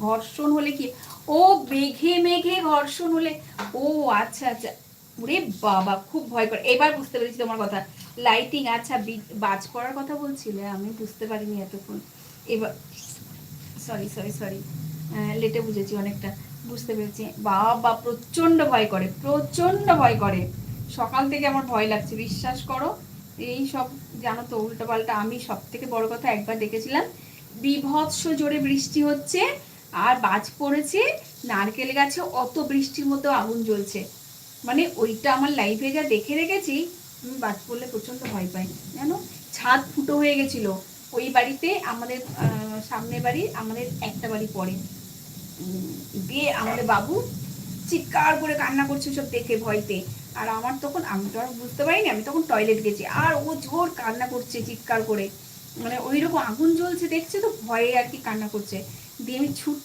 ঘর্ষণ হলে কি? ও মেঘে মেঘে ঘর্ষণ হলে। ও আচ্ছা আচ্ছা। ওরে বাবা, খুব ভয় করে। এবার বুঝতে পেরেছি তোমার কথা। লাইটিং আচ্ছা বাজ পড়ার কথা বলছিলে, আমি বুঝতে পারিনি এতক্ষণ। এবার সরি সরি সরি লেটে বুঝেছি অনেকটা। বুঝতে পেরেছি। বাবা প্রচণ্ড ভয় করে প্রচণ্ড ভয় করে। সকাল থেকে আমার ভয় লাগছে, বিশ্বাস করো। এই সব, জানো তো উল্টো পাল্টা আমি সব থেকে বড় কথা একবার দেখেছিলাম। বিভৎস জোরে বৃষ্টি হচ্ছে। আর বাজ পড়েছে, নারকেল গাছে অত বৃষ্টির মতো আগুন জ্বলছে। মানে ওইটা আমার লাইফে যা দেখে রেখেছি, আমি বাজ পড়লে প্রচণ্ড ভয় পাই। জানো? ছাদ ফুটো হয়ে গেছিল। ওই বাড়িতে আমাদের সামনে বাড়ি আমাদের একটা বাড়ি পড়ে। দিয়ে আমাদের বাবু চিৎকার করে কান্না করছে সব দেখে ভয়তে। আর আমার তখন, আমি তো আর বুঝতে পারিনি, আমি তখন টয়লেট গেছি। আর ও জোর কান্না করছে চিৎকার করে। মানে ওই রকম আগুন জ্বলছে, দেখছে তো ভয়ে আর কি কান্না করছে। দিয়ে আমি ছুটতে